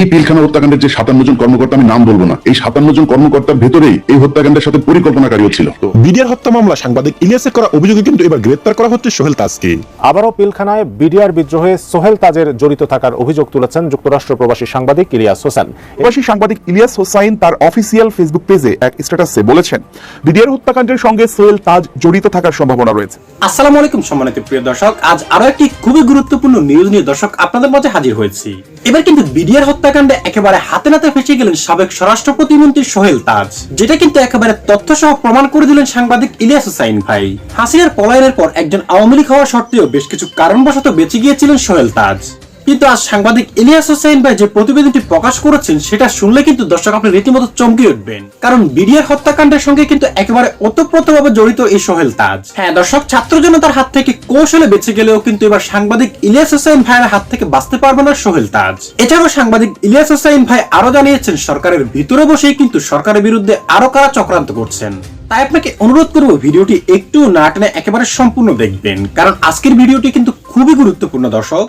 এই পিলখানা হত্যাকাণ্ডের যে সাতান্ন জন কর্মকর্তা আমি নাম বলব না। এই সাতান্ন জন কর্মকর্তার ভেতরেই এই হত্যাকাণ্ডের সাথে পরিকল্পনাকারীও ছিল। বিডিআর হত্যা মামলা সাংবাদিক ইলিয়াসের করা অভিযোগে কিন্তু এবার গ্রেপ্তার করা হচ্ছে সোহেল তাজকে। আবারও পিলখানায় বিডিআর বিদ্রোহে সোহেল তাজের জড়িত থাকার অভিযোগ তুলেছেন যুক্তরাষ্ট্র প্রবাসী সাংবাদিক ইলিয়াস হোসেন। প্রবাসী সাংবাদিক ইলিয়াস হোসাইন তার অফিসিয়াল ফেসবুক পেজে এক স্ট্যাটাসে বলেছেন বিডিআর হত্যাকাণ্ডের সঙ্গে সোহেল তাজ জড়িত থাকার সম্ভাবনা রয়েছে। আসসালামু আলাইকুম সম্মানিত প্রিয় দর্শক আজ আরও একটি খুবই গুরুত্বপূর্ণ নিউজ নিয়ে দর্শক আপনাদের মাঝে হাজির হয়েছি। এবার কিন্তু বিডিআর হত্যাকাণ্ডে একেবারে হাতে নাতে ফেসে গেলেন সাবেক স্বরাষ্ট্র প্রতিমন্ত্রী সোহেল তাজ। যেটা কিন্তু একেবারে তথ্য সহ প্রমাণ করে দিলেন সাংবাদিক ইলিয়াস হুসাইন ভাই। হাসিনার পলায়নের পর একজন আওয়ামী লীগ হওয়া সত্ত্বেও বেশ কিছু কারণবশত বেঁচে গিয়েছিলেন সোহেল তাজ। কিন্তু আজ সাংবাদিক ইলিয়াস হোসেন ভাই যে প্রতিবেদনটি প্রকাশ করেছেন, সেটা শুনলে কিন্তু দর্শক আপনি রীতিমতো চমকে উঠবেন। কারণ বিডিআর হত্যাকাণ্ডের সঙ্গে কিন্তু একেবারে ওতপ্রোতভাবে জড়িত এই সোহেল তাজ। হ্যাঁ দর্শক, ছাত্র জনতার হাত থেকে কৌশলে বেঁচে গেলেও কিন্তু এবার সাংবাদিক ইলিয়াস হোসেন ভাইয়ের হাত থেকে বাঁচতে পারবে না সোহেল তাজ। এছাড়াও সাংবাদিক ইলিয়াস হোসেন ভাই আরও জানিয়েছেন, সরকারের ভিতরে বসেই কিন্তু সরকারের বিরুদ্ধে আরও কারা চক্রান্ত করছেন। তাই আপনাকে অনুরোধ করব, ভিডিওটি একটু না টেনে একেবারে সম্পূর্ণ দেখবেন। কারণ আজকের ভিডিওটি কিন্তু খুবই গুরুত্বপূর্ণ, দর্শক।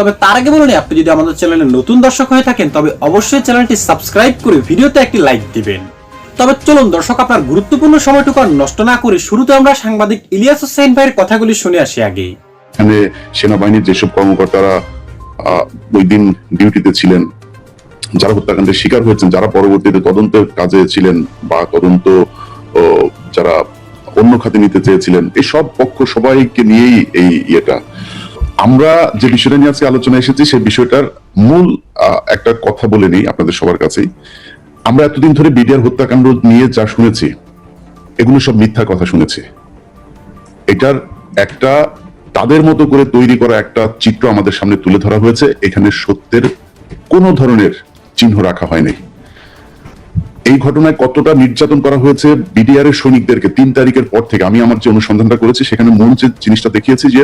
তবে তার আগে বলুন আপনি যদি আমাদের চ্যানেলে নতুন দর্শক হয়ে থাকেন, তবে অবশ্যই চ্যানেলটি সাবস্ক্রাইব করে ভিডিওতে একটি লাইক দিবেন। তবে চলুন দর্শক, আপনার গুরুত্বপূর্ণ সময়টুকু আর নষ্ট না করে শুরুতে আমরা সাংবাদিক ইলিয়াস হোসেন ভাইয়ের কথাগুলি শুনে আসি আগে। এখানে সেনাবাহিনীর যেসব কর্মকর্তারা ওই দিন ডিউটিতে ছিলেন, যারা হত্যাকাণ্ডের শিকার হয়েছেন, যারা পরবর্তীতে তদন্তের কাজে ছিলেন বা তদন্ত যারা অন্য খাতে নিতে চেয়েছিলেন এই সব পক্ষ সবাইকে নিয়েই এই ইয়েটা। আমরা যে বিষয়টা নিয়ে আজকে আলোচনা এসেছি, সেই বিষয়টার মূল একটা কথা বলে নিই আপনাদের সবার কাছেই। আমরা এতদিন ধরে বিডিআর হত্যাকাণ্ড নিয়ে যা শুনেছি, এগুলো সব মিথ্যা কথা শুনেছি। এটার একটা, তাদের মতো করে তৈরি করা একটা চিত্র আমাদের সামনে তুলে ধরা হয়েছে। এখানে সত্যের কোনো ধরনের চিহ্ন রাখা হয়নি। এই ঘটনায় কতটা নির্যাতন করা হয়েছে বিডিআর এর সৈনিকদেরকে, তিন তারিখের পর থেকে আমি আমার যে অনুসন্ধানটা করেছি, সেখানে মূল যে জিনিসটা দেখিয়েছি যে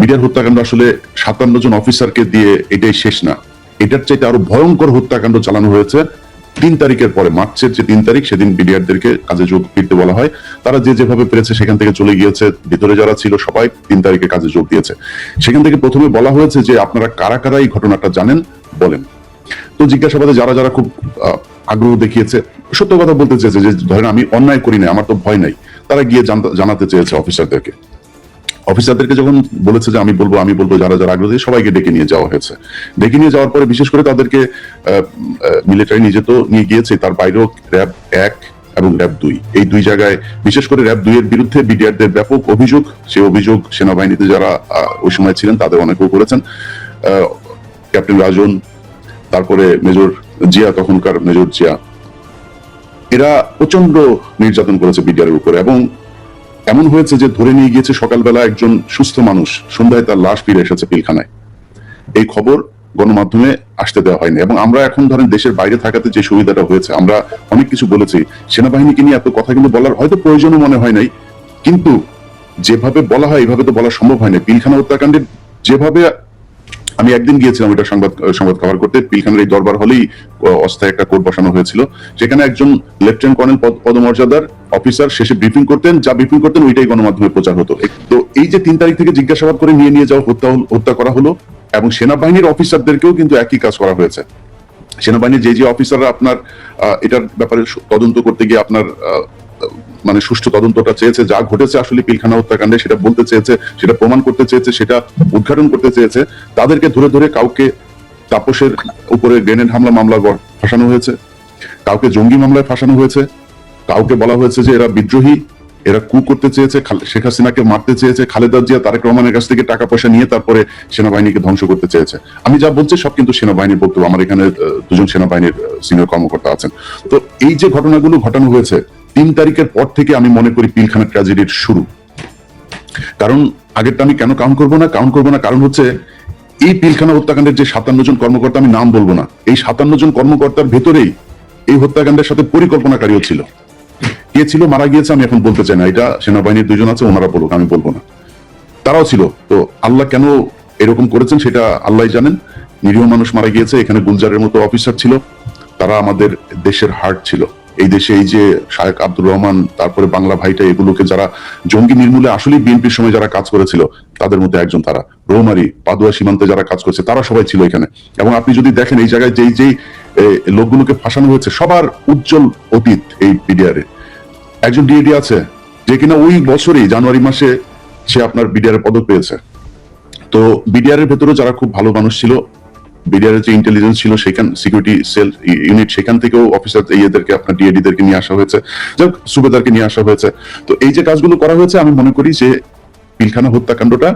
বিডিআর হত্যাকাণ্ড আসলে সাতান্ন জন অফিসারকে দিয়ে এটাই শেষ না। এটার চাইতে আরও ভয়ঙ্কর হত্যাকাণ্ড চালানো হয়েছে তিন তারিখের পরে, মার্চের যে তিন তারিখ, সেদিন বিডিআরদেরকে কাজে যোগ ফিরতে বলা হয়। তারা যে যেভাবে পেরেছে, সেখান থেকে চলে গিয়েছে। ভিতরে যারা ছিল, সবাই তিন তারিখে কাজে যোগ দিয়েছে। সেখান থেকে প্রথমে বলা হয়েছে যে, আপনারা কারা কারা এই ঘটনাটা জানেন? বলেন। তো জিজ্ঞাসাবাদে যারা যারা খুব আগ্রহ দেখিয়েছে, সত্য কথা বলতে চেয়েছে যে, ধরেন আমি অন্যায় করি না আমার তো ভয় নাই। তারা গিয়ে জানাতে চেয়েছে অফিসারদেরকে। অফিসারদেরকে যখন বলেছে যে আমি বলব আমি বলব, যারা যারা আগ্রহী, সবাইকে ডেকে নিয়ে যাওয়া হয়েছে। ডেকে নিয়ে যাওয়ার পরে বিশেষ করে তাদেরকে মিলিটারি নিজে তো নিয়ে গিয়েছে, তার বাইরেও র্যাব এক এবং র্যাব দুই। এই দুই জায়গায় বিশেষ করে র্যাব দুই এর বিরুদ্ধে বিডিআরদের ব্যাপক অভিযোগ, সেই অভিযোগ সেনাবাহিনীতে যারা ওই সময় ছিলেন, তাদের অনেকেও করেছেন। ক্যাপ্টেন রাজন, তারপরে মেজর জিয়া, তখনকার মেজর জিয়া। এরা প্রচণ্ড নির্যাতন করেছে বিডিআর উপরে এবং এমন হয়েছে যে ধরে নিয়ে গিয়েছে সকালবেলা একজন সুস্থ মানুষ। সন্ধ্যায় তার লাশ ফিরে এসেছে পিলখানায়। এই খবর গণমাধ্যমে আসতে দেওয়া হয়নি এবং আমরা এখন ধরেন দেশের বাইরে থাকাতে যে সুবিধাটা হয়েছে, আমরা অনেক কিছু বলেছি। সেনাবাহিনীকে নিয়ে এত কথা কিন্তু বলার হয়তো প্রয়োজনও মনে হয় নাই। কিন্তু যেভাবে বলা হয়, এভাবে তো বলা সম্ভব হয় না পিলখানা হত্যাকাণ্ডের যেভাবে আমি একদিন গিয়েছিলাম এটা সংবাদ সংবাদ কভার করতে। পিলখানের এই দরবার হলেই অস্থায়ী একটা কোর্ট বসানো হয়েছিল। সেখানে একজন লেফটেন্যান্ট কর্নেল পদমর্যাদার অফিসার শেষে ব্রিফিং করতেন। যা ব্রিফিং করতেন, ওইটাই গণমাধ্যমে প্রচার হতো। তো এই যে তিন তারিখ থেকে জিজ্ঞাসাবাদ করে নিয়ে নিয়ে যাওয়া, হত্যা হত্যা করা হলো, এবং সেনাবাহিনীর অফিসারদেরকেও কিন্তু একই কাজ করা হয়েছে। সেনাবাহিনীর যে যে অফিসাররা আপনার এটার ব্যাপারে তদন্ত করতে গিয়ে আপনার মানে সুষ্ঠু তদন্তটা চেয়েছে, যা ঘটেছে আসলে পিলখানা হত্যাকাণ্ডে, সেটা বলতে চেয়েছে, সেটা প্রমাণ করতে চেয়েছে, সেটা উদ্ঘাটন করতে চেয়েছে। তাদেরকে ধরে ধরে কাউকে তাপসের উপরে গ্রেনেড হামলা মামলা ফাঁসানো হয়েছে, কাউকে জঙ্গি মামলায় ফাঁসানো হয়েছে, কাউকে বলা হয়েছে যে এরা বিদ্রোহী, এরা কু করতে চেয়েছে শেখ হাসিনাকে মারতে চেয়েছে, খালেদা জিয়া, তারেক রহমানের কাছ থেকে টাকা পয়সা নিয়ে তারপরে সেনাবাহিনীকে ধ্বংস করতে চেয়েছে। আমি যা বলছি সব কিন্তু সেনাবাহিনীর বক্তব্য, আমার এখানে দুজন সেনাবাহিনীর সিনিয়র কর্মকর্তা আছেন। তো এই যে ঘটনাগুলো ঘটানো হয়েছে তিন তারিখের পর থেকে আমি মনে করি পিলখানা ট্র্যাজেডির শুরু। কারণ আগেরটা আমি কেন কাউন্ট করব না? কাউন্ট করব না কারণ হচ্ছে এই পিলখানা হত্যাকাণ্ডের যে সাতান্ন জন কর্মকর্তা আমি নাম বলব না। এই সাতান্ন জন কর্মকর্তার ভেতরেই এই হত্যাকাণ্ডের সাথে পরিকল্পনাকারীও ছিল। কে ছিল? মারা গিয়েছে, আমি এখন বলতে চাই না। এটা সেনাবাহিনীর দুজন আছে, ওনারা বলুক, আমি বলব না। তারাও ছিল। তো আল্লাহ কেন এরকম করেছেন সেটা আল্লাহ জানেন। নিরীহ মানুষ মারা গিয়েছে, এখানে গুলজারের মতো অফিসার ছিল। তারা আমাদের দেশের হার্ট ছিল। এই দেশে এই যে শায়েক আব্দুর রহমান, তারপরে বাংলা ভাইটা, এগুলোকে যারা জঙ্গি নির্মূলে আসলেই বিএনপির সময় যারা কাজ করেছিল, তাদের মধ্যে একজন তারা। রৌমারি, পাদুয়া সীমান্তে যারা কাজ করেছে, তারা সবাই ছিল এখানে। এবং আপনি যদি দেখেন এই জায়গায় যেই যেই লোকগুলোকে ফাঁসানো হয়েছে, সবার উজ্জ্বল অতীত এই বিডিআরে একজন ডিএডি আছে, যে কিনা ওই বছরই, জানুয়ারি মাসে সে আপনার বিডিআর পদক পেয়েছে। তো বিডিআর এর ভেতরে যারা খুব ভালো মানুষ ছিল বিডিআর যে ইন্টেলিজেন্স ছিল সেখান সিকিউরিটি সেল ইউনিট সেখান থেকেও অফিসার ইয়েদেরকে, আপনার ডিএডি দেরকে নিয়ে আসা হয়েছে। যাক, সুবেদারকে নিয়ে আসা হয়েছে। তো এই যে কাজগুলো করা হয়েছে, আমি মনে করি যে পিলখানা হত্যাকাণ্ডটা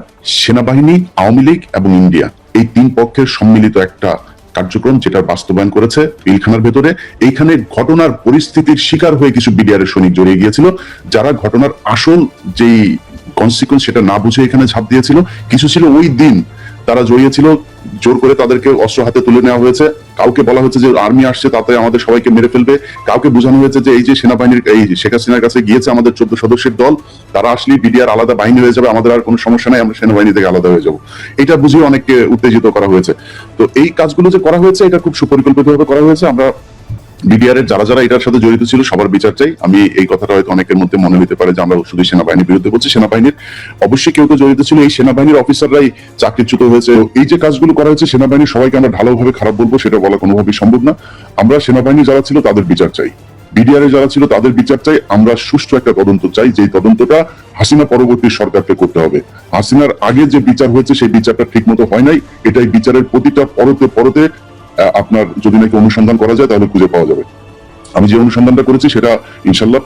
সেনাবাহিনী, আওয়ামী লীগ এবং ইন্ডিয়া, এই তিন পক্ষের সম্মিলিত একটা কার্যক্রম যেটা বাস্তবায়ন করেছে পিলখানার ভেতরে। এইখানে ঘটনার পরিস্থিতির শিকার হয়ে কিছু বিডিআর সৈনিক জড়িয়ে গিয়েছিল, যারা ঘটনার আসল যেই কনসিকুয়েন্স সেটা না বুঝে এখানে ঝাঁপ দিয়েছিল। কিছু ছিল ওই দিন তারা জড়িয়েছিল জোর করে তাদেরকে অস্ত্র হাতে তুলে নেওয়া হয়েছে। কাউকে বলা হয়েছে যে আর্মি আসছে, তাতে আমাদের সবাইকে মেরে ফেলবে। কাউকে বোঝানো হয়েছে যে এই যে সেনাবাহিনীর, এই শেখ হাসিনার কাছে গিয়েছে আমাদের চোদ্দ সদস্যের দল, তারা আসলে বিডিআর আলাদা বাহিনী হয়ে যাবে, আমাদের আর কোনো সমস্যা নাই, আমরা সেনাবাহিনী থেকে আলাদা হয়ে যাব। এটা বুঝিয়ে অনেককে উত্তেজিত করা হয়েছে। তো এই কাজগুলো যে করা হয়েছে, এটা খুব সুপরিকল্পিতভাবে করা হয়েছে। আমরা বিডিআর এর যারা যারা এটার সাথে জড়িত ছিল, সবার বিচার চাই। আমি এই কথাটা হয়তো অনেকের মধ্যে মনে হতে পারে যে আমরা শুধু সেনাবাহিনীর বিরুদ্ধে বলছি। সেনাবাহিনীর অবশ্যই কেউ কেউ জড়িত ছিল। এই সেনাবাহিনীর অফিসাররাই চাকরিচ্যুত হয়েছে। এই যে কাজগুলো করা হয়েছে সেনাবাহিনীর সবাইকে আমরা ঢালাওভাবে খারাপ বলব, সেটা বলা কোনোভাবেই সম্ভব না। আমরা সেনাবাহিনী যারা ছিল, তাদের বিচার চাই। বিডিআর যারা ছিল, তাদের বিচার চাই। আমরা সুষ্ঠু একটা তদন্ত চাই। যে তদন্তটা হাসিনা পরবর্তী সরকারকে করতে হবে। হাসিনার আগে যে বিচার হয়েছে, সেই বিচারটা ঠিক মতো হয় নাই। এটাই বিচারের প্রতিটা পরতে পরতে আপনার যদি নাকি অনুসন্ধান করা যায়, তাহলে খুঁজে পাওয়া যাবে। আমি যে অনুসন্ধানটা করেছি, সেটা ইনশাল্লাহ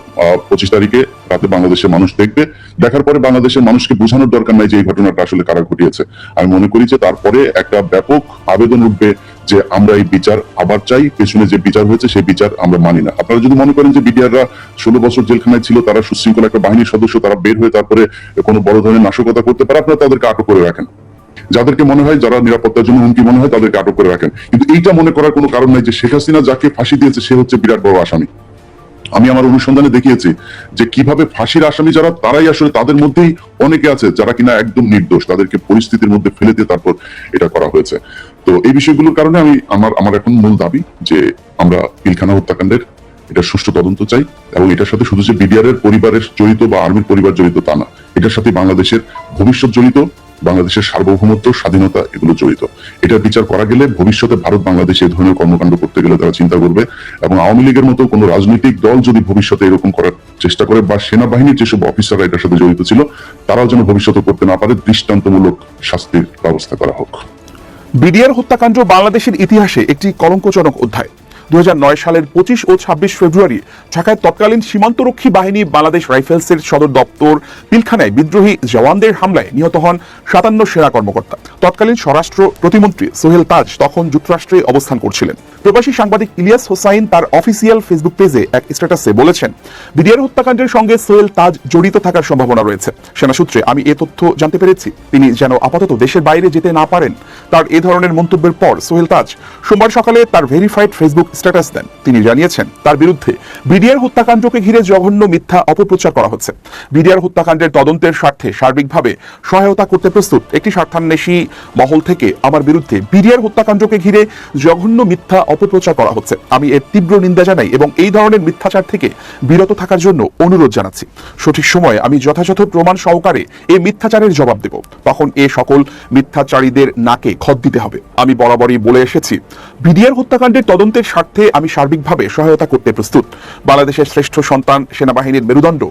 পঁচিশ তারিখে রাতে বাংলাদেশের মানুষ দেখবে। দেখার পরে বাংলাদেশের মানুষকে বোঝানোর দরকার নাই যে এই ঘটনাটা আসলে কারা ঘটিয়েছে। আমি মনে করি যে তারপরে একটা ব্যাপক আবেদন উঠবে যে আমরা এই বিচার আবার চাই, পেছনে যে বিচার হয়েছে, সেই বিচার আমরা মানি না। আপনারা যদি মনে করেন যে বিডিআররা ষোলো বছর জেলখানায় ছিল, তারা সুশৃঙ্খল একটা বাহিনীর সদস্য, তারা বের হয়ে তারপরে কোনো বড় ধরনের নাশকতা করতে পারে, আপনারা তাদেরকে আটক করে রাখেন। যাদেরকে মনে হয় যারা নিরাপত্তার জন্য হুমকি মনে হয় তাদেরকে আটক করে রাখেন। কিন্তু এইটা মনে করার কোনো কারণ নাই যে শেখ হাসিনা যাকে ফাঁসি দিয়েছে, সে হচ্ছে বিরাট বড় আসামি। আমি আমার অনুসন্ধানে দেখিয়েছি যে কীভাবে ফাঁসির আসামি যারা, তারাই আসলে তাদের মধ্যেই অনেকে আছে যারা কিনা একদম নির্দোষ, তাদেরকে পরিস্থিতির মধ্যে ফেলে দিয়ে তারপর এটা করা হয়েছে। তো এই বিষয়গুলোর কারণে আমি আমার আমার এখন মূল দাবি যে আমরা পিলখানা হত্যাকাণ্ডের এটা সুষ্ঠু তদন্ত চাই এবং এটার সাথে শুধু যে বিডিআর এর পরিবারের জড়িত বা আর্মির পরিবার জড়িত তা না, এটার সাথে বাংলাদেশের ভবিষ্যৎ জড়িত বাংলাদেশের সার্বভৌমত্ব, স্বাধীনতা, এগুলো জড়িত। এটার বিচার করা গেলে ভবিষ্যতে ভারত বাংলাদেশে এই ধরনের কর্মকাণ্ড করতে গেলে তারা চিন্তা করবে এবং আওয়ামী লীগের মতো কোনো রাজনৈতিক দল যদি ভবিষ্যতে এরকম করার চেষ্টা করে বা সেনাবাহিনীর যেসব অফিসাররা এটার সাথে জড়িত ছিল, তারাও যেন ভবিষ্যতে করতে না পারে, দৃষ্টান্তমূলক শাস্তির ব্যবস্থা করা হোক। বিডিআর হত্যাকাণ্ড বাংলাদেশের ইতিহাসে একটি কলঙ্কজনক অধ্যায়। দুই হাজার নয় সালের পঁচিশ ও ছাব্বিশ ফেব্রুয়ারি ঢাকায় তৎকালীন সীমান্তরক্ষী বাহিনী বাংলাদেশ রাইফেলসের সদর দপ্তর পিলখানায় বিদ্রোহী জওয়ানদের হামলায় নিহত হন সাতান্ন সেনা কর্মকর্তা। তৎকালীন স্বরাষ্ট্র প্রতিমন্ত্রী সোহেল তাজ তখন যুক্তরাষ্ট্রে অবস্থান করছিলেন। প্রবাসী সাংবাদিক ইলিয়াস হোসাইন তার অফিসিয়াল ফেসবুক পেজে এক স্ট্যাটাসে বলেছেন, বিডিআর হত্যাকাণ্ডের সঙ্গে সোহেল তাজ জড়িত থাকার সম্ভাবনা রয়েছে। সেনা সূত্রে আমি এ তথ্য জানতে পেরেছি। তিনি যেন আপাতত দেশের বাইরে যেতে না পারেন। তার এ ধরনের মন্তব্যের পর সোহেল তাজ সোমবার সকালে তার ভেরিফাইড ফেসবুক স্ট্যাটাস দেন। তিনি জানিয়েছেন, তার বিরুদ্ধে বিডিআর হত্যাকাণ্ডকে ঘিরে জঘন্য মিথ্যা অপপ্রচার করা হচ্ছে। বিডিআর হত্যাকাণ্ডের তদন্তের স্বার্থে সার্বিকভাবে সহায়তা করতে প্রস্তুত একটি স্বার্থান্বেষী মহল থেকে আমার বিরুদ্ধে বিডিআর হত্যাকাণ্ডকে ঘিরে জঘন্য মিথ্যা অপপ্রচার করা হচ্ছে। আমি এর তীব্র নিন্দা জানাই এবং এই ধরনের মিথ্যাচার থেকে বিরত থাকার জন্য অনুরোধ জানাচ্ছি। সঠিক সময়ে আমি যথাযথ প্রমাণ সহকারে এই মিথ্যাচারের জবাব দেব। তখন এ সকল মিথ্যাচারীদের নাকে খত দিতে হবে। আমি বরাবরই বলে এসেছি, বিডিআর হত্যাকাণ্ডের তদন্তের স্বার্থে আমি সার্বিকভাবে সহায়তা করতে প্রস্তুত। বাংলাদেশের শ্রেষ্ঠ সন্তান সেনাবাহিনীর মেরুদণ্ড।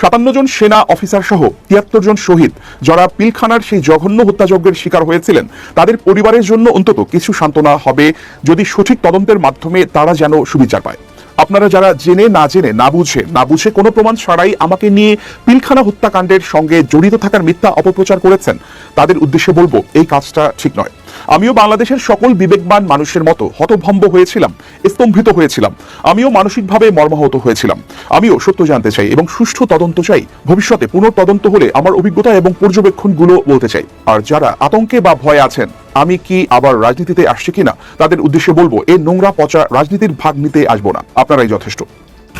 সাতান্ন জন সেনা অফিসার সহ তিয়াত্তর জন শহীদ, যারা পিলখানার সেই জঘন্য হত্যাযজ্ঞের শিকার হয়েছিলেন। তাদের পরিবারের জন্য অন্তত কিছু সান্ত্বনা হবে যদি সঠিক তদন্তের মাধ্যমে তারা যেন সুবিচার পায়। আপনারা যারা জেনে না জেনে, না বুঝে না বুঝে কোনো প্রমাণ ছাড়াই আমাকে নিয়ে পিলখানা হত্যাকাণ্ডের সঙ্গে জড়িত থাকার মিথ্যা অপপ্রচার করেছেন, তাদের উদ্দেশ্যে বলব এই কাজটা ঠিক নয়। আমিও বাংলাদেশের সকল বিবেকবান মানুষের মতো হতভম্ব হয়েছিলাম, স্তম্ভিত হয়েছিলাম। আমিও মানসিকভাবে মর্মাহত হয়েছিলাম। আমিও সত্য জানতে চাই এবং সুষ্ঠু তদন্ত চাই। ভবিষ্যতে পুনঃতদন্ত হলে আমার অভিজ্ঞতা এবং পর্যবেক্ষণগুলো বলতে চাই। আর যারা আতঙ্কে বা ভয়ে আছেন, আমি কি আবার রাজনীতিতে আসছি কিনা, তাদের উদ্দেশ্যে বলব এই নোংরা পচা রাজনীতির ভাগ নিতে আসব না। আপনারাই যথেষ্ট।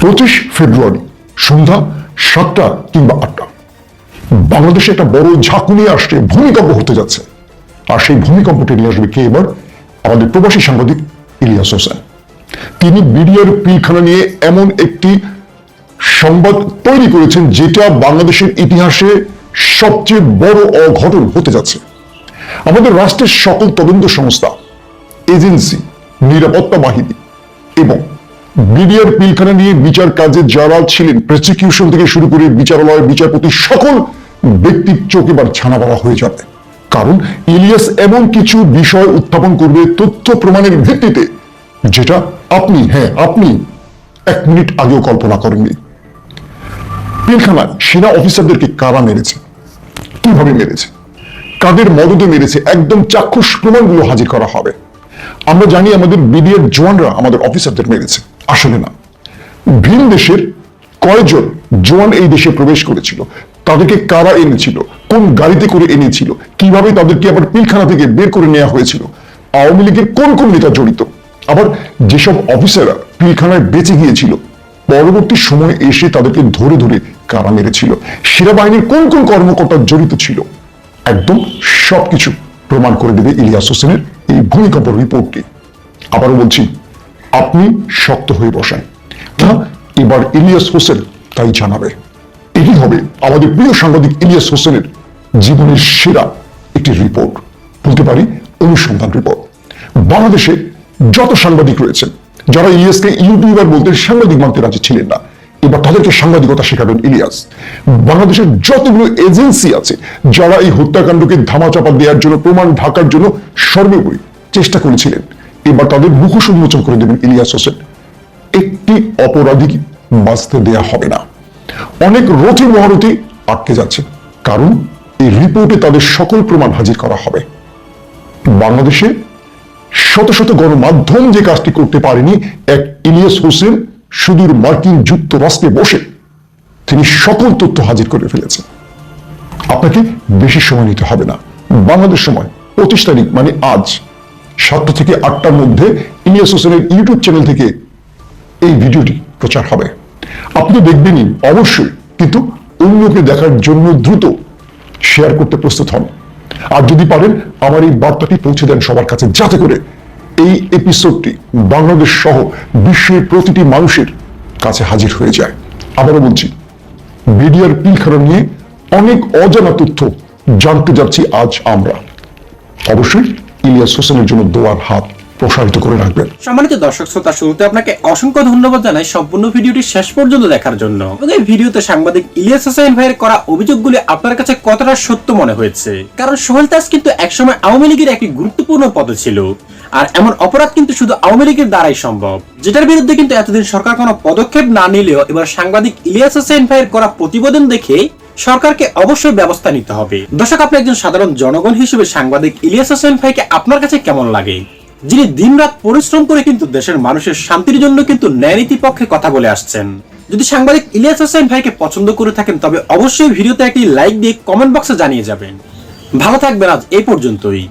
পঁচিশ ফেব্রুয়ারি সন্ধ্যা সাতটা কিংবা আটটা। বাংলাদেশে একটা বড় ঝাঁকুনি আসছে, ভূমিকম্প হতে যাচ্ছে। আর সেই ভূমিকম্পটি নিয়ে আসবে কে এবার? আমাদের প্রবাসী সাংবাদিক ইলিয়াস হোসেন। তিনি বিডিআর পিলখানা নিয়ে এমন একটি সংবাদ তৈরি করেছেন যেটা বাংলাদেশের ইতিহাসে সবচেয়ে বড় অঘটন হতে যাচ্ছে। আমাদের রাষ্ট্রের সকল তদন্ত সংস্থা, এজেন্সি, নিরাপত্তা বাহিনী এবং বিডিআর পিলখানা নিয়ে বিচার কাজে যারা ছিলেন প্রসিকিউশন থেকে শুরু করে বিচারালয়, বিচারপতি, সকল ব্যক্তির চোখ এবার ছানা বলা হয়ে যাবে। কারণ ইলিয়াস এমন কিছু বিষয় উত্থাপন করবে তথ্য প্রমাণের ভিত্তিতে, যেটা আপনি হ্যাঁ আপনি এক মিনিট আগেও কল্পনা করেননি। পিলখানায় সেনা অফিসারদেরকে কারা মেরেছে? কীভাবে মেরেছে? কাদের মদতে মেরেছে? একদম চাক্ষুষ প্রমাণগুলো হাজির করা হবে। আমরা জানি আমাদের বিডিএর জোয়ানরা আমাদের অফিসারদের মেরেছে। আসলে না। ভিন দেশের কয়জন জোয়ান এই দেশে প্রবেশ করেছিল? তাদেরকে কারা এনেছিল? কোন গাড়িতে করে এনেছিল? কীভাবে তাদেরকে আবার পিলখানা থেকে বের করে নেওয়া হয়েছিল? আওয়ামী লীগের কোন কোন নেতা জড়িত? আবার যেসব অফিসাররা পিলখানায় বেঁচে গিয়েছিল, পরবর্তী সময়ে এসে তাদেরকে ধরে ধরে কারা মেরেছিল? সেনাবাহিনীর কোন কোন কর্মকর্তা জড়িত ছিল? একদম সবকিছু প্রমাণ করে দেবে ইলিয়াস হোসেনের এই ভূমিকম্প রিপোর্টটি। আবারও বলছি, আপনি শক্ত হয়ে বসেন। এবার ইলিয়াস হোসেন তাই জানাবে। এটি হবে আমাদের প্রিয় সাংবাদিক ইলিয়াস হোসেনের জীবনের সেরা একটি রিপোর্ট বলতে পারি অনুসন্ধান রিপোর্ট বাংলাদেশে যত সাংবাদিক রয়েছেন, যারা ইলিয়াসকে ইউটিউবার বলতে সাংবাদিক মানতে রাজি ছিলেন না, এবার তাদেরকে সাংবাদিকতা শেখাবেন ইলিয়াস। বাংলাদেশের যতগুলো এজেন্সি আছে, যারা এই হত্যাকাণ্ডকে ধামাচাপা দেওয়ার জন্য, প্রমাণ ঢাকার জন্য সর্বোপরি চেষ্টা করেছিলেন, এবার তাদের মুখোশ উন্মোচন করে দেবেন ইলিয়াস হোসেন। একটি অপরাধীকে বাঁচতে দেয়া হবে না। অনেক রথী মহারথী আটকে যাচ্ছে। কারণ এই রিপোর্টে তাদের সকল প্রমাণ হাজির করা হবে। বাংলাদেশে শত শত গণমাধ্যম যে কাজটি করতে পারেনি, এক ইলিয়াস হোসেন সুদূর মার্কিন যুক্তরাষ্ট্রে বসে তিনি সকল তথ্য হাজির করে ফেলেছেন। আপনাকে বেশি সময় নিতে হবে না। বাংলাদেশ সময়, পঁচিশ তারিখ মানে আজ, সাতটা থেকে আটটার মধ্যে ইলিয়াস হোসেনের ইউটিউব চ্যানেল থেকে এই ভিডিওটি প্রচার হবে। আপনি দেখবেনই, অবশ্যই। কিন্তু অন্যকে দেখার জন্য দ্রুত শেয়ার করতে প্রস্তুত হন। আর যদি পারেন, আমার এই বার্তাটি পৌঁছে দেন সবার কাছে, যাতে করে এই এপিসোডটি বাংলাদেশ সহ বিশ্বের প্রতিটি মানুষের কাছে হাজির হয়ে যায়। আবারও বলছি মিডিয়ার পিলখানা নিয়ে অনেক অজানা তথ্য জানতে যাচ্ছি আজ আমরা। অবশ্যই ইলিয়াস হোসেনের জন্য দোয়ার হাত প্রসারিত করে রাখবেন। সম্মানিত দর্শক, শ্রোতা, শুরুতে আপনাকে অসংখ্য ধন্যবাদ জানাই সম্পূর্ণ ভিডিওটি শেষ পর্যন্ত দেখার জন্য। এই ভিডিওতে সাংবাদিক ইলিয়াস হোসেন ভাইয়ের করা অভিযোগগুলি আপনার কাছে কতটা সত্য মনে হয়েছে? কারণ সোহেল তাজ কিন্তু একসময় আওয়ামী লীগের একটি গুরুত্বপূর্ণ পদে ছিল। আর এমন অপরাধ কিন্তু শুধু আওয়ামী লীগের দ্বারাই সম্ভব। যেটার বিরুদ্ধে কিন্তু এতদিন সরকার কোনো পদক্ষেপ না নিলেও এবার সাংবাদিক ইলিয়াস হোসেন ভাইয়ের করা প্রতিবেদন দেখে সরকারকে অবশ্যই ব্যবস্থা নিতে হবে। দর্শক, আপনি একজন সাধারণ জনগণ হিসেবে সাংবাদিক ইলিয়াস হোসেন ভাইকে আপনার কাছে কেমন লাগে? যিনি দিনরাত পরিশ্রম করে কিন্তু দেশের মানুষের শান্তির জন্য কিন্তু ন্যায়নীতি পক্ষে কথা বলে আসছেন। যদি সাংবাদিক ইলিয়াস হোসেন ভাইকে পছন্দ করে থাকেন, তবে অবশ্যই ভিডিওতে একটি লাইক দিয়ে কমেন্ট বক্সে জানিয়ে যাবেন। ভালো থাকবেন আজ এই পর্যন্তই।